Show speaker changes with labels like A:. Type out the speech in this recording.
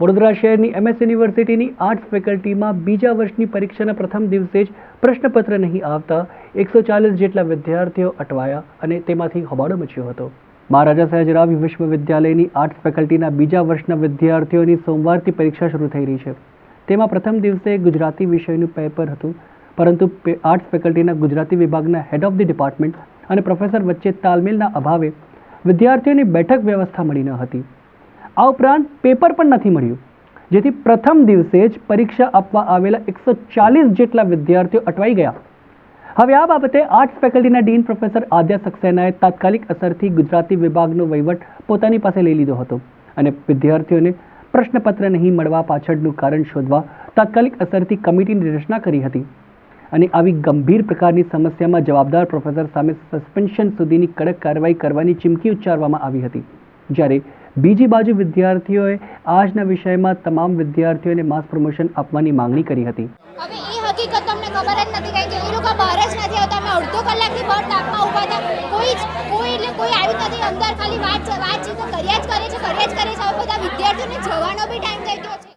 A: વડોદરા શહેરની એમએસ યુનિવર્સિટીની આર્ટ્સ ફેકલ્ટીમાં બીજા વર્ષની પરીક્ષાના પ્રથમ દિવસે જ પ્રશ્નપત્ર નહીં આવતા એકસો ચાલીસ જેટલા વિદ્યાર્થીઓ અટવાયા અને તેમાંથી હોબાળો મચ્યો હતો. મહારાજા સયાજરાવ વિશ્વવિદ્યાલયની આર્ટ્સ ફેકલ્ટીના બીજા વર્ષના વિદ્યાર્થીઓની સોમવારથી પરીક્ષા શરૂ થઈ રહી છે. તેમાં પ્રથમ દિવસે ગુજરાતી વિષયનું પેપર હતું, પરંતુ આર્ટ્સ ફેકલ્ટીના ગુજરાતી વિભાગના હેડ ઓફ ધી ડિપાર્ટમેન્ટ અને પ્રોફેસર વચ્ચે તાલમેલના અભાવે વિદ્યાર્થીઓની બેઠક વ્યવસ્થા મળી ન હતી. આ ઉપરાંત પેપર પણ નથી મળ્યું. જેથી પ્રથમ દિવસે જ પરીક્ષા આપવા આવેલા એકસો ચાલીસ જેટલા વિદ્યાર્થીઓ અટવાઈ ગયા. હવે આ બાબતે આર્ટ્સ ફેકલ્ટીના ડીન પ્રોફેસર આદ્યા સક્સેનાએ તાત્કાલિક અસરથી ગુજરાતી વિભાગનો વહીવટ પોતાની પાસે લઈ લીધો હતો અને વિદ્યાર્થીઓને પ્રશ્નપત્ર નહીં મળવા પાછળનું કારણ શોધવા તાત્કાલિક અસરથી કમિટીની રચના કરી હતી. અને આવી ગંભીર પ્રકારની સમસ્યામાં જવાબદાર પ્રોફેસર સામે સસ્પેન્શન સુધીની કડક કાર્યવાહી કરવાની ચીમકી ઉચ્ચારવામાં આવી હતી. જ્યારે બીજી બાજુ વિદ્યાર્થીઓએ આજના વિષયમાં તમામ વિદ્યાર્થીઓને માસ પ્રમોશન આપવાની માંગણી કરી હતી.